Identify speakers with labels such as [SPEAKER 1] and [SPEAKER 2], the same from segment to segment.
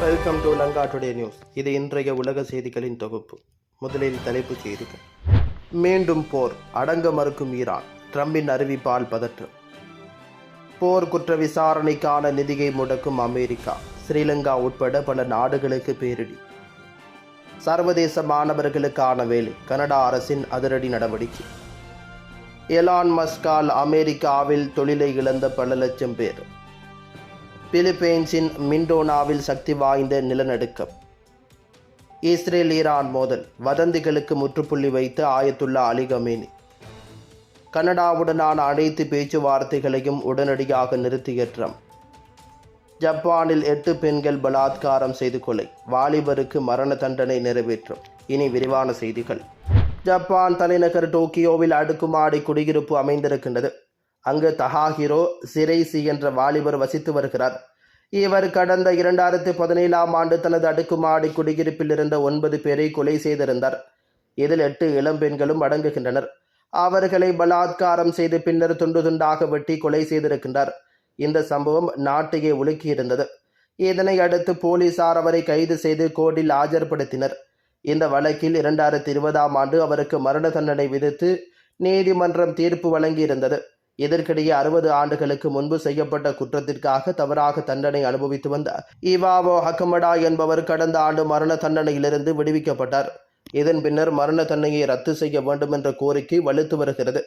[SPEAKER 1] Welcome to Lanka today news இது இன்றைய உலக செய்திகளின் தொகுப்பு. முதலில் தலைப்புச் செய்திகள். மீண்டும் போர் அடங்க மறுக்கும் ஈரான். ட்ரம்பின் அறிவிப்பால் பதற்றம். போர் குற்ற விசாரணைக்கான நிதியை முடக்கும் அமெரிக்கா. ஸ்ரீலங்கா உட்பட பல நாடுகளுக்கு பேரிடி. சர்வதேச மாணவர்களுக்கான வேலை. கனடா அரசின் அதிரடி நடவடிக்கை. எலான் மஸ்கால் அமெரிக்காவில் தொழிலை இழந்த பல லட்சம் பேர். பிலிப்பைன்ஸின் மின்டோனாவில் சக்தி வாய்ந்த நிலநடுக்கம். இஸ்ரேல் ஈரான் மோதல். வதந்திகளுக்கு முற்றுப்புள்ளி வைத்து ஆயத்துள்ள அலிகமேனி கனடாவுடனான அனைத்து பேச்சுவார்த்தைகளையும் உடனடியாக நிறுத்திய ட்ரம்ப் ஜப்பானில் எட்டு பெண்கள் பலாத்காரம் செய்து கொலை. வாலிபருக்கு மரண தண்டனை நிறைவேற்றும். இனி விரிவான செய்திகள். ஜப்பான் தலைநகர் டோக்கியோவில் அடுக்குமாடி குடியிருப்பு அமைந்திருக்கின்றது. அங்கு தஹாஹிரோ சிரைசி என்ற வாலிபர் வசித்து வருகிறார். இவர் கடந்த இரண்டாயிரத்தி பதினேழாம் ஆண்டு தனது அடுக்குமாடி குடியிருப்பில் இருந்த ஒன்பது பேரை கொலை செய்திருந்தார். இதில் எட்டு இளம்பெண்களும் அடங்குகின்றனர். அவர்களை பலாத்காரம் செய்து பின்னர் துண்டு துண்டாக வெட்டி கொலை செய்திருக்கின்றார். இந்த சம்பவம் நாட்டையே உலுக்கியிருந்தது. இதனை அடுத்து போலீசார் அவரை கைது செய்து கோர்ட்டில் ஆஜர்படுத்தினர். இந்த வழக்கில் இரண்டாயிரத்தி இருபதாம் ஆண்டு அவருக்கு மரண தண்டனை விதித்து நீதிமன்றம் தீர்ப்பு வழங்கியிருந்தது. இதற்கிடையே அறுபது ஆண்டுகளுக்கு முன்பு செய்யப்பட்ட குற்றத்திற்காக தவறாக தண்டனை அனுபவித்து வந்த இவாவோ ஹக்கமடா என்பவர் கடந்த ஆண்டு மரண தண்டனையிலிருந்து விடுவிக்கப்பட்டார். இதன் பின்னர் மரண தண்டனையை ரத்து செய்ய வேண்டும் என்ற கோரிக்கை வலுத்து வருகிறது.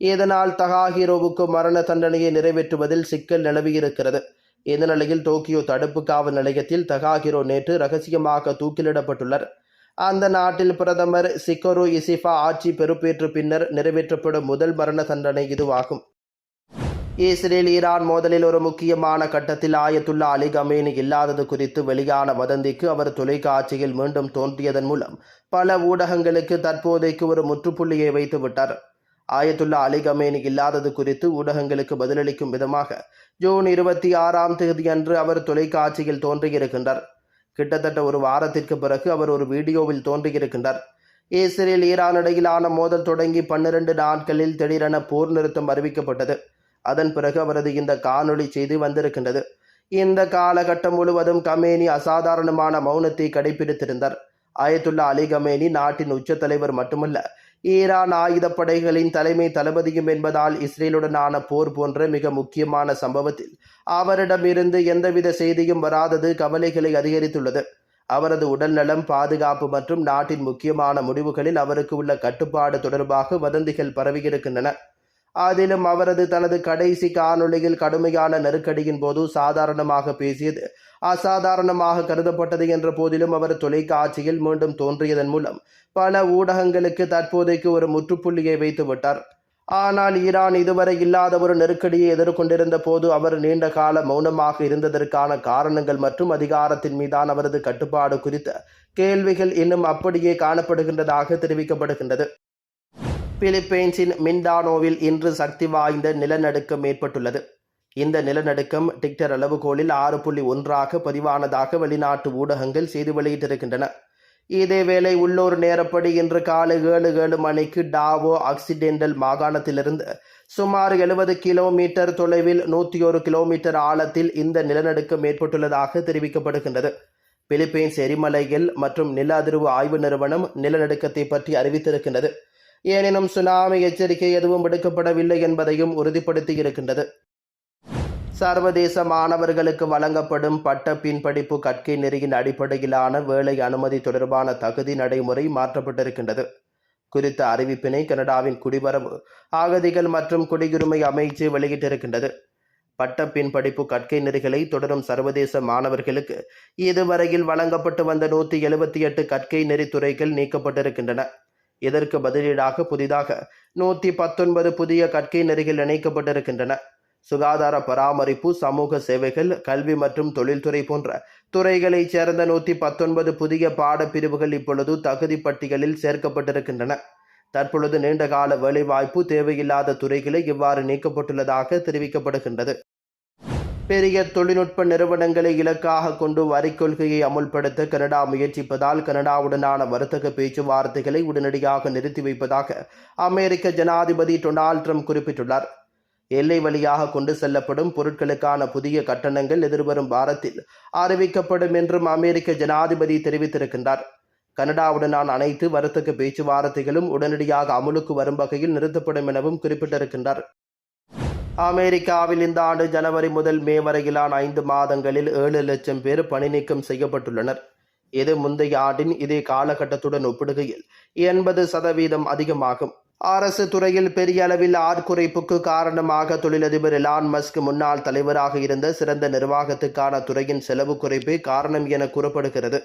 [SPEAKER 1] இதனால் தகாஹிரோவுக்கு மரண தண்டனையை நிறைவேற்றுவதில் சிக்கல் நிலவியிருக்கிறது. இந்த நிலையில் டோக்கியோ தடுப்பு காவல் நிலையத்தில் தகாஹிரோ நேற்று ரகசியமாக தூக்கிலிடப்பட்டுள்ளார். அந்த நாட்டில் பிரதமர் சிக்கரு இசிஃபா ஆட்சி பொறுப்பேற்ற பின்னர் நிறைவேற்றப்படும் முதல் மரண தண்டனை இதுவாகும். இஸ்ரேல் ஈரான் மோதலில் ஒரு முக்கியமான கட்டத்தில் ஆயத்துல்லா அலி கமேனி இல்லாதது குறித்து வெளியான வதந்திக்கு அவர் தொலைக்காட்சியில் மீண்டும் தோன்றியதன் மூலம் பல ஊடகங்களுக்கு தற்போதைக்கு ஒரு முற்றுப்புள்ளியை வைத்து விட்டார். ஆயத்துல்லா அலி கமேனி இல்லாதது குறித்து ஊடகங்களுக்கு பதிலளிக்கும் விதமாக ஜூன் இருபத்தி ஆறாம் தேதியன்று அவர் தொலைக்காட்சியில் தோன்றியிருக்கின்றார். கிட்டத்தட்ட ஒரு வாரத்திற்கு பிறகு அவர் ஒரு வீடியோவில் தோன்றியிருக்கின்றார். இஸ்ரேல் ஈரான் இடையிலான மோதல் தொடங்கி பன்னிரண்டு நாட்களில் திடீரென போர் நிறுத்தம் அறிவிக்கப்பட்டது. அதன் பிறகு அவரது இந்த காணொளி செய்தி வந்திருக்கின்றது. இந்த காலகட்டம் முழுவதும் கமேனி அசாதாரணமான மௌனத்தை கடைபிடித்திருந்தார். அயத்துல்லா அலி கமேனி நாட்டின் உச்ச தலைவர் மட்டுமல்ல ஈரான் ஆயுதப்படைகளின் தலைமை தளபதியும் என்பதால் இஸ்ரேலுடனான போர் போன்ற மிக முக்கியமான சம்பவத்தில் அவரிடமிருந்து எந்தவித செய்தியும் வராதது கவலைகளை அதிகரித்துள்ளது. அவரது உடல்நலம் பாதுகாப்பு மற்றும் நாட்டின் முக்கியமான முடிவுகளில் அவருக்கு உள்ள கட்டுப்பாடு தொடர்பாக வதந்திகள் பரவியிருக்கின்றன. அதிலும் அவரது தனது கடைசி காணொளியில் கடுமையான நெருக்கடியின் போது சாதாரணமாக பேசியது அசாதாரணமாக கருதப்பட்டது என்ற போதிலும் அவர் தொலைக்காட்சியில் மீண்டும் தோன்றியதன் மூலம் பல ஊடகங்களுக்கு தற்போதைக்கு ஒரு முற்றுப்புள்ளியை வைத்து விட்டார். ஆனால் ஈரான் இதுவரை இல்லாத ஒரு நெருக்கடியை எதிர்கொண்டிருந்த போது அவர் நீண்ட கால மௌனமாக இருந்ததற்கான காரணங்கள் மற்றும் அதிகாரத்தின் மீதான அவரது கட்டுப்பாடு குறித்த கேள்விகள் இன்னும் அப்படியே காணப்படுகின்றதாக தெரிவிக்கப்படுகின்றது. பிலிப்பைன்ஸின் மிண்டானோவில் இன்று சக்தி வாய்ந்த நிலநடுக்கம் ஏற்பட்டுள்ளது. இந்த நிலநடுக்கம் டிக்டர் அளவுகோலில் ஆறு புள்ளி ஒன்றாக பதிவானதாக வெளிநாட்டு ஊடகங்கள் செய்தி வெளியிட்டிருக்கின்றன. இதேவேளை உள்ளூர் நேரப்படி இன்று காலை ஏழு ஏழு மணிக்கு டாவோ ஆக்சிடென்டல் மாகாணத்திலிருந்து சுமார் எழுபது கிலோமீட்டர் தொலைவில் நூற்றி ஒரு கிலோமீட்டர் ஆழத்தில் இந்த நிலநடுக்கம் ஏற்பட்டுள்ளதாக தெரிவிக்கப்படுகின்றது. பிலிப்பைன்ஸ் எரிமலைகள் மற்றும் நில அதிர்வு ஆய்வு நிறுவனம் நிலநடுக்கத்தை பற்றி அறிவித்திருக்கின்றது. எனினும் சுனாமி எச்சரிக்கை எதுவும் விடுக்கப்படவில்லை என்பதையும் உறுதிப்படுத்தி இருக்கின்றது. சர்வதேச மாணவர்களுக்கு வழங்கப்படும் பட்ட பின்படிப்பு கற்கை நெறியின் அடிப்படையிலான வேலை அனுமதி தொடர்பான தகுதி நடைமுறை மாற்றப்பட்டிருக்கின்றது. குறித்த அறிவிப்பினை கனடாவின் குடிவரவு அகதிகள் மற்றும் குடியுரிமை அமைச்சு வெளியிட்டிருக்கின்றது. பட்ட பின்படிப்பு கற்கை நெறிகளை தொடரும் சர்வதேச மாணவர்களுக்கு இதுவரையில் வழங்கப்பட்டு வந்த நூற்றி எழுபத்தி எட்டு கற்கை நெறித்துறைகள் நீக்கப்பட்டிருக்கின்றன. இதற்கு பதிலீடாக புதிதாக நூற்றி பத்தொன்பது புதிய கற்கை நெறிகள் இணைக்கப்பட்டிருக்கின்றன. சுகாதார பராமரிப்பு சமூக சேவைகள் கல்வி மற்றும் தொழில்துறை போன்ற துறைகளைச் சேர்ந்த நூற்றி பத்தொன்பது புதிய பாடப்பிரிவுகள் இப்பொழுது தகுதி பட்டியலில் சேர்க்கப்பட்டிருக்கின்றன. தற்பொழுது நீண்டகால வேலைவாய்ப்பு தேவையில்லாத துறைகளை இவ்வாறு நீக்கப்பட்டுள்ளதாக தெரிவிக்கப்படுகின்றது. பெரிய தொழில்நுட்ப நிறுவனங்களை இலக்காக கொண்டு வரி கொள்கையை அமுல்படுத்த கனடா முயற்சிப்பதால் கனடாவுடனான வர்த்தக பேச்சுவார்த்தைகளை உடனடியாக நிறுத்தி வைப்பதாக அமெரிக்க ஜனாதிபதி டொனால்ட் ட்ரம்ப் குறிப்பிட்டுள்ளார். எல்லை வழியாக கொண்டு செல்லப்படும் பொருட்களுக்கான புதிய கட்டணங்கள் எதிர்வரும் வாரத்தில் அறிவிக்கப்படும் என்றும் அமெரிக்க ஜனாதிபதி தெரிவித்திருக்கின்றார். கனடாவுடனான அனைத்து வர்த்தக பேச்சுவார்த்தைகளும் உடனடியாக அமுலுக்கு வரும் வகையில் நிறுத்தப்படும் எனவும் குறிப்பிட்டிருக்கின்றார். அமெரிக்காவில் இந்த ஆண்டு ஜனவரி முதல் மே வரையிலான ஐந்து மாதங்களில் ஏழு லட்சம் பேர் பணி நீக்கம் செய்யப்பட்டுள்ளனர். இது முந்தைய ஆண்டின் இதே காலகட்டத்துடன் ஒப்பிடுகையில் எண்பது சதவீதம் அதிகமாகும். அரசு துறையில் பெரிய அளவில் ஆட்குறைப்புக்கு காரணமாக தொழிலதிபர் எலான் மஸ்க் முன்னாள் தலைவராக இருந்த சிறந்த நிர்வாகத்துக்கான துறையின் செலவு குறைப்பே காரணம் என கூறப்படுகிறது.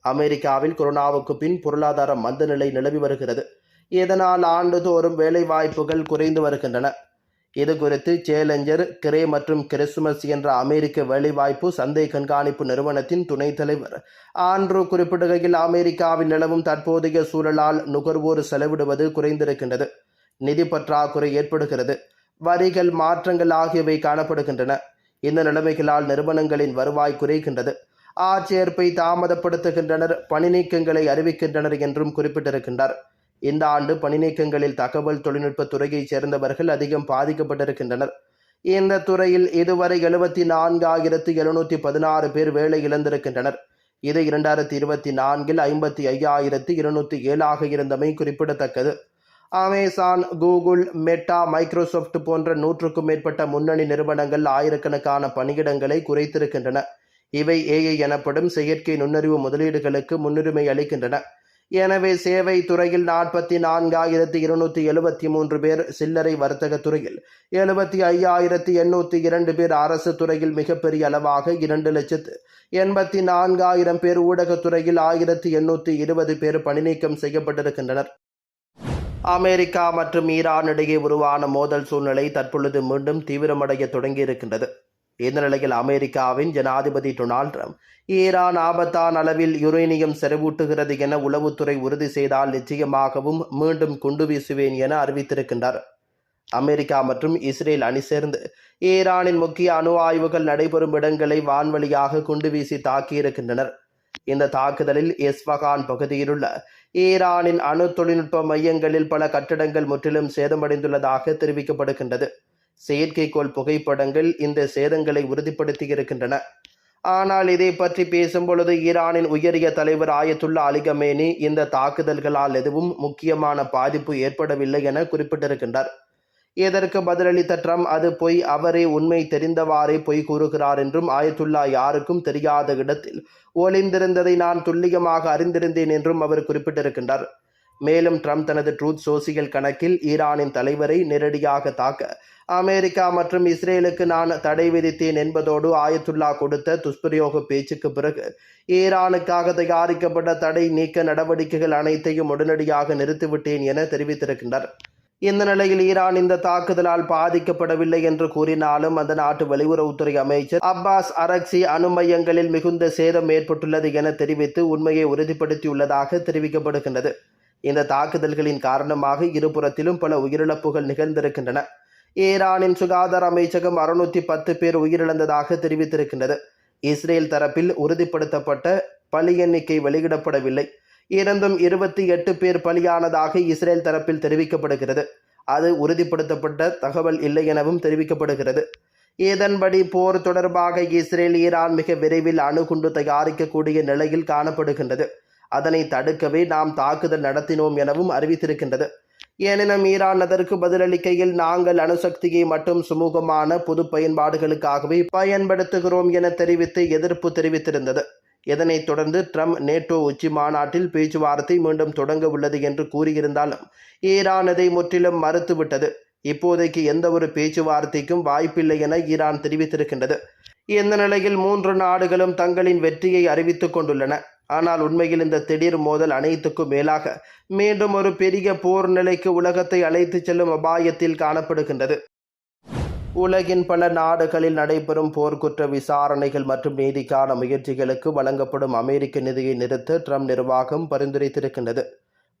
[SPEAKER 1] அமெரிக்காவில் கொரோனாவுக்கு பின் பொருளாதார மந்த நிலை நிலவி வருகிறது. இதனால் ஆண்டுதோறும் வேலைவாய்ப்புகள் குறைந்து வருகின்றன. இது குறித்து சேலஞ்சர் கிரே மற்றும் கிறிஸ்துமஸ் என்ற அமெரிக்க வேலைவாய்ப்பு சந்தை கண்காணிப்பு நிறுவனத்தின் துணைத் தலைவர். ஆண்ட்ரூ குறிப்பிடுகையில் அமெரிக்காவில் நிலவும் தற்போதைய சூழலால் நுகர்வோர் செலவிடுவது குறைந்திருக்கின்றது. நிதி பற்றாக்குறை ஏற்படுகிறது. வரிகள் மாற்றங்கள் ஆகியவை காணப்படுகின்றன. இந்த நிலைமைகளால் நிறுவனங்களின் வருவாய் குறைகின்றது. ஆட்சேர்ப்பை தாமதப்படுத்துகின்றனர் பணி நீக்கங்களை அறிவிக்கின்றனர் என்றும் குறிப்பிட்டிருக்கின்றார். இந்த ஆண்டு பணிநீக்கங்களில் தகவல் தொழில்நுட்ப துறையைச் சேர்ந்தவர்கள் அதிகம் பாதிக்கப்பட்டிருக்கின்றனர். இந்த துறையில் இதுவரை எழுபத்தி நான்காயிரத்து எழுநூற்றி பதினாறு பேர் வேலை இழந்திருக்கின்றனர். இது இரண்டாயிரத்தி இருபத்தி நான்கில் ஐம்பத்தி ஐயாயிரத்து இருநூற்றி ஏழாக இருந்தமை குறிப்பிடத்தக்கது. அமேசான் கூகுள் மெட்டா மைக்ரோசாஃப்ட் போன்ற நூற்றுக்கும் மேற்பட்ட முன்னணி நிறுவனங்கள் ஆயிரக்கணக்கான பணியிடங்களை குறைத்திருக்கின்றன. இவை ஏஐ எனப்படும் செயற்கை நுண்ணறிவு முதலீடுகளுக்கு முன்னுரிமை அளிக்கின்றன. எனவே சேவை துறையில் நாற்பத்தி நான்காயிரத்தி இருநூற்றி எழுபத்தி மூன்று பேர் சில்லறை வர்த்தக துறையில் எழுபத்தி ஐயாயிரத்தி எண்ணூற்றி இரண்டு பேர் அரசு துறையில் மிகப்பெரிய அளவாக இரண்டு லட்சத்து எண்பத்தி நான்காயிரம் பேர் ஊடகத்துறையில் ஆயிரத்தி எண்ணூற்றி இருபது பேர் பணிநீக்கம் செய்யப்பட்டிருக்கின்றனர். அமெரிக்கா மற்றும் ஈரான் இடையே உருவான மோதல் சூழ்நிலை தற்பொழுது மீண்டும் தீவிரமடைய தொடங்கியிருக்கின்றது. இந்த நிலையில் அமெரிக்காவின் ஜனாதிபதி டொனால்ட் ட்ரம்ப் ஈரான் ஆபத்தான அளவில் யுரேனியம் செறிவூட்டுகிறது என உளவுத்துறை உறுதி செய்தால் நிச்சயமாகவும் மீண்டும் குண்டு வீசுவேன் என அறிவித்திருக்கின்றார். அமெரிக்கா மற்றும் இஸ்ரேல் அணி சேர்ந்து ஈரானின் முக்கிய அணு ஆய்வுகள் நடைபெறும் இடங்களை வான்வழியாக குண்டு வீசி தாக்கியிருக்கின்றனர். இந்த தாக்குதலில் எஸ்வகான் பகுதியிலுள்ள ஈரானின் அணு தொழில்நுட்ப மையங்களில் பல கட்டடங்கள் முற்றிலும் சேதமடைந்துள்ளதாக தெரிவிக்கப்படுகின்றது. செயற்கைக்கோள் புகைப்படங்கள் இந்த சேதங்களை உறுதிப்படுத்தி இருக்கின்றன ஆனால் இதை பற்றி பேசும்பொழுது ஈரானின் உயரிய தலைவர் ஆயத்துல்லா அலிகமேனி இந்த தாக்குதல்களால் எதுவும் முக்கியமான பாதிப்பு ஏற்படவில்லை என குறிப்பிட்டிருக்கின்றார். இதற்கு பதிலளித்த ட்ரம்ப் அது பொய் அவரே உண்மை தெரிந்தவாறே பொய் கூறுகிறார் என்றும் ஆயத்துல்லா யாருக்கும் தெரியாத இடத்தில் ஒளிந்திருந்ததை நான் துல்லியமாக அறிந்திருந்தேன் என்றும் அவர் குறிப்பிட்டிருக்கின்றார். மேலும் ட்ரம்ப் தனது ட்ரூத் சோசியல் கணக்கில் ஈரானின் தலைவரை நேரடியாக தாக்க அமெரிக்கா மற்றும் இஸ்ரேலுக்கு நான் தடை விதித்தேன் என்பதோடு ஆயத்துல்லா கொடுத்த துஷ்பிரயோக பேச்சுக்கு பிறகு ஈரானுக்காக தயாரிக்கப்பட்ட தடை நீக்க நடவடிக்கைகள் அனைத்தையும் உடனடியாக நிறுத்திவிட்டேன் என தெரிவித்திருக்கின்றார் இந்த நிலையில் ஈரான் இந்த தாக்குதலால் பாதிக்கப்படவில்லை என்று கூறினாலும் அந்த நாட்டு வெளியுறவுத்துறை அமைச்சர் அப்பாஸ் அரக்சி அணு மையங்களில் மிகுந்த சேதம் ஏற்பட்டுள்ளது என தெரிவித்து உண்மையை உறுதிப்படுத்தியுள்ளதாக தெரிவிக்கப்படுகின்றது. இந்த தாக்குதல்களின் காரணமாக இருபுறத்திலும் பல உயிரிழப்புகள் நிகழ்ந்திருக்கின்றன. ஈரானின் சுகாதார அமைச்சகம் அறுநூற்றி பத்து பேர் உயிரிழந்ததாக தெரிவித்திருக்கின்றது. இஸ்ரேல் தரப்பில் உறுதிப்படுத்தப்பட்ட பலி எண்ணிக்கை வெளியிடப்படவில்லை. இருந்தும் இருபத்தி எட்டு பேர் பலியானதாக இஸ்ரேல் தரப்பில் தெரிவிக்கப்படுகிறது. அது உறுதிப்படுத்தப்பட்ட தகவல் இல்லை எனவும் தெரிவிக்கப்படுகிறது. இதன்படி போர் தொடர்பாக இஸ்ரேல் ஈரான் மிக விரைவில் அணுகுண்டு தயாரிக்கக்கூடிய நிலையில் காணப்படுகின்றது. அதனை தடுக்கவே நாம் தாக்குதல் நடத்தினோம் எனவும் அறிவித்திருக்கின்றது. எனினும் ஈரான் அதற்கு பதிலளிக்கையில் நாங்கள் அணுசக்தியை மட்டும் சுமூகமான பொது பயன்பாடுகளுக்காகவே பயன்படுத்துகிறோம் என தெரிவித்து எதிர்ப்பு தெரிவித்திருந்தது. இதனைத் தொடர்ந்து ட்ரம்ப் நேட்டோ உச்சி மாநாட்டில் பேச்சுவார்த்தை மீண்டும் தொடங்க உள்ளது என்று கூறியிருந்தாலும் ஈரான் அதை முற்றிலும் மறுத்துவிட்டது. இப்போதைக்கு எந்த ஒரு பேச்சுவார்த்தைக்கும் வாய்ப்பில்லை என ஈரான் தெரிவித்திருக்கின்றது. இந்த நிலையில் மூன்று நாடுகளும் தங்களின் வெற்றியை அறிவித்துக் கொண்டுள்ளன. ஆனால் உண்மையில் இந்த திடீர் மோதல் அனைத்துக்கும் மேலாக மீண்டும் ஒரு பெரிய போர் நிலைக்கு உலகத்தை அழைத்துச் செல்லும் அபாயத்தில் காணப்படுகின்றது. உலகின் பல நாடுகளில் நடைபெறும் போர்க்குற்ற விசாரணைகள் மற்றும் நீதிக்கான முயற்சிகளுக்கு வழங்கப்படும் அமெரிக்க நிதியை நிறுத்த ட்ரம்ப் நிர்வாகம் பரிந்துரைத்திருக்கின்றது.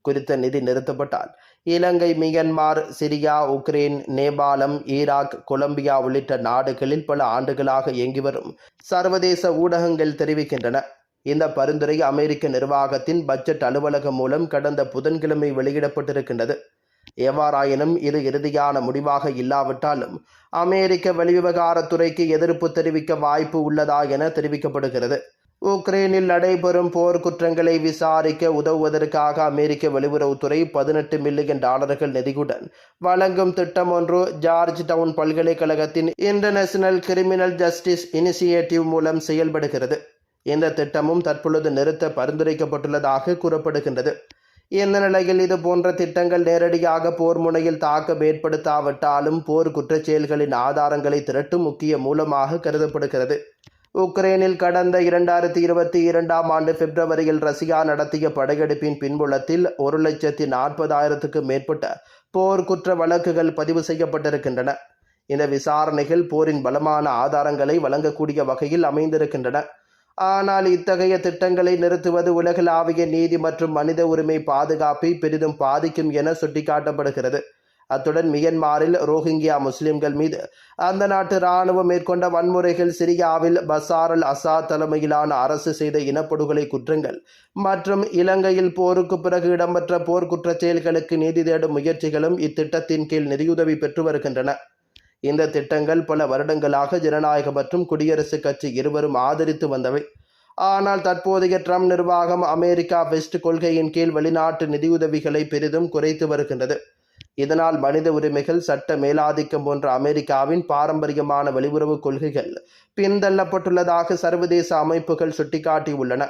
[SPEAKER 1] குறித்த நிதி நிறுத்தப்பட்டால் இலங்கை மியன்மார் சிரியா உக்ரைன் நேபாளம் ஈராக் கொலம்பியா உள்ளிட்ட நாடுகளில் பல ஆண்டுகளாக இயங்கி வரும் சர்வதேச ஊடகங்கள் தெரிவிக்கின்றன. இந்த பரிந்துரை அமெரிக்க நிர்வாகத்தின் பட்ஜெட் அலுவலகம் மூலம் கடந்த புதன்கிழமை வெளியிடப்பட்டிருக்கின்றது. எவ்வாறாயினும் இது இறுதியான முடிவாக இல்லாவிட்டாலும் அமெரிக்க வெளிவிவகாரத்துறைக்கு எதிர்ப்பு தெரிவிக்க வாய்ப்பு உள்ளதா என தெரிவிக்கப்படுகிறது. உக்ரைனில் நடைபெறும் போர் குற்றங்களை விசாரிக்க உதவுவதற்காக அமெரிக்க வெளியுறவுத்துறை பதினெட்டு மில்லியன் டாலர்கள் நிதியுடன் வழங்கும் திட்டம் ஒன்று ஜார்ஜ் டவுன் பல்கலைக்கழகத்தின் இன்டர்நேஷனல் கிரிமினல் ஜஸ்டிஸ் இனிஷியேட்டிவ் மூலம் செயல்படுகிறது. இந்த திட்டமும் தற்பொழுது நிறுத்த பரிந்துரைக்கப்பட்டுள்ளதாக கூறப்படுகின்றது. இந்த நிலையில் இது போன்ற திட்டங்கள் நேரடியாக போர் முனையில் தாக்கம் ஏற்படுத்தாவிட்டாலும் போர் குற்றச்செயல்களின் ஆதாரங்களை திரட்டும் முக்கிய மூலமாக கருதப்படுகிறது. உக்ரைனில் கடந்த இரண்டாயிரத்தி இருபத்தி இரண்டாம் ஆண்டு பிப்ரவரியில் ரஷ்யா நடத்திய படையெடுப்பின் பின்புலத்தில் ஒரு லட்சத்தி நாற்பதாயிரத்துக்கும் மேற்பட்ட போர் குற்ற வழக்குகள் பதிவு செய்யப்பட்டிருக்கின்றன. இந்த விசாரணைகள் போரின் பலமான ஆதாரங்களை வழங்கக்கூடிய வகையில் அமைந்திருக்கின்றன. ஆனால் இத்தகைய திட்டங்களை நிறுத்துவது உலகளாவிய நீதி மற்றும் மனித உரிமை பாதுகாப்பை பெரிதும் பாதிக்கும் என சுட்டிக்காட்டப்படுகிறது. அத்துடன் மியன்மாரில் ரோஹிங்கியா முஸ்லிம்கள் மீது அந்த நாட்டு இராணுவம் மேற்கொண்ட வன்முறைகள் சிரியாவில் பசார் அல் அசாத் தலைமையிலான அரசு செய்த இனப்படுகொலை குற்றங்கள் மற்றும் இலங்கையில் போருக்கு பிறகு இடம்பெற்ற போர் குற்றச் செயல்களுக்கு நீதி தேடும் முயற்சிகளும் இத்திட்டத்தின் கீழ் நிதியுதவி பெற்று வருகின்றன. இந்த திட்டங்கள் பல வருடங்களாக ஜனநாயக மற்றும் குடியரசுக் கட்சி இருவரும் ஆதரித்து வந்தவை. ஆனால் தற்போதைய ட்ரம்ப் நிர்வாகம் அமெரிக்கா வெஸ்ட் கொள்கையின் கீழ் வெளிநாட்டு நிதியுதவிகளை பெரிதும் குறைத்து வருகின்றது. இதனால் மனித உரிமைகள் சட்ட மேலாதிக்கம் போன்ற அமெரிக்காவின் பாரம்பரியமான வெளியுறவு கொள்கைகள் பின்தள்ளப்பட்டுள்ளதாக சர்வதேச அமைப்புகள் சுட்டிக்காட்டியுள்ளன.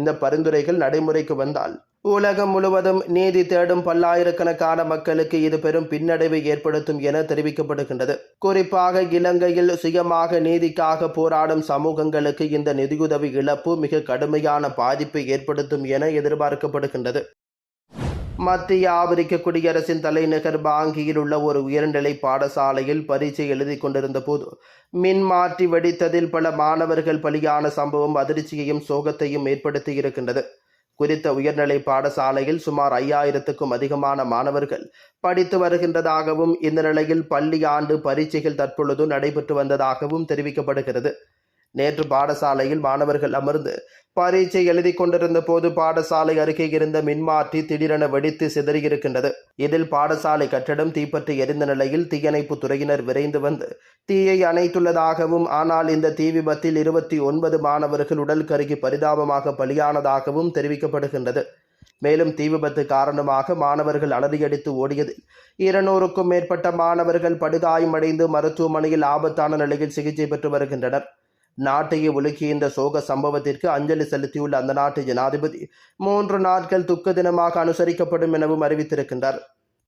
[SPEAKER 1] இந்த பரிந்துரைகள் நடைமுறைக்கு வந்தால் உலகம் முழுவதும் நீதி தேடும் பல்லாயிரக்கணக்கான மக்களுக்கு இது பெரும் பின்னடைவை ஏற்படுத்தும் என தெரிவிக்கப்படுகின்றது. குறிப்பாக இலங்கையில் சுயமாக நீதிக்காக போராடும் சமூகங்களுக்கு இந்த நிதியுதவி இழப்பு மிக கடுமையான பாதிப்பை ஏற்படுத்தும் என எதிர்பார்க்கப்படுகின்றது. மத்திய ஆப்பிரிக்க குடியரசின் தலைநகர் பாங்கியில் உள்ள ஒரு உயர்நிலை பாடசாலையில் பரீட்சை எழுதி கொண்டிருந்த போது மின் மாற்றி வெடித்ததில் பல மாணவர்கள் பலியான சம்பவம் அதிர்ச்சியையும் சோகத்தையும் ஏற்படுத்தி இருக்கின்றது. குறித்த உயர்நிலை பாடசாலையில் சுமார் ஐயாயிரத்துக்கும் அதிகமான மாணவர்கள் படித்து வருகின்றதாகவும் இந்த நிலையில் பள்ளி ஆண்டு பரீட்சைகள் தற்பொழுது நடைபெற்று வந்ததாகவும் தெரிவிக்கப்படுகிறது. நேற்று பாடசாலையில் மாணவர்கள் அமர்ந்து பரீட்சை எழுதி கொண்டிருந்த போது பாடசாலை அருகே இருந்த மின்மாற்றி திடீரென வெடித்து சிதறியிருக்கின்றது. இதில் பாடசாலை கட்டடம் தீப்பற்றி எரிந்த நிலையில் தீயணைப்பு துறையினர் விரைந்து வந்து தீயை அணைத்துள்ளதாகவும் ஆனால் இந்த தீ விபத்தில் இருபத்தி ஒன்பது மாணவர்கள் உடல் கருகி பரிதாபமாக பலியானதாகவும் தெரிவிக்கப்படுகின்றது. மேலும் தீ விபத்து காரணமாக மாணவர்கள் அலறியடித்து ஓடியதில் இருநூறுக்கும் மேற்பட்ட மாணவர்கள் படுகாயமடைந்து மருத்துவமனையில் ஆபத்தான நிலையில் சிகிச்சை பெற்று வருகின்றனர். நாட்டையே உலுக்கிய இந்த சோக சம்பவத்திற்கு அஞ்சலி செலுத்தியுள்ள அந்த நாட்டு ஜனாதிபதி மூன்று நாட்கள் துக்க தினமாக அனுசரிக்கப்படும் எனவும் அறிவித்திருக்கின்றார்.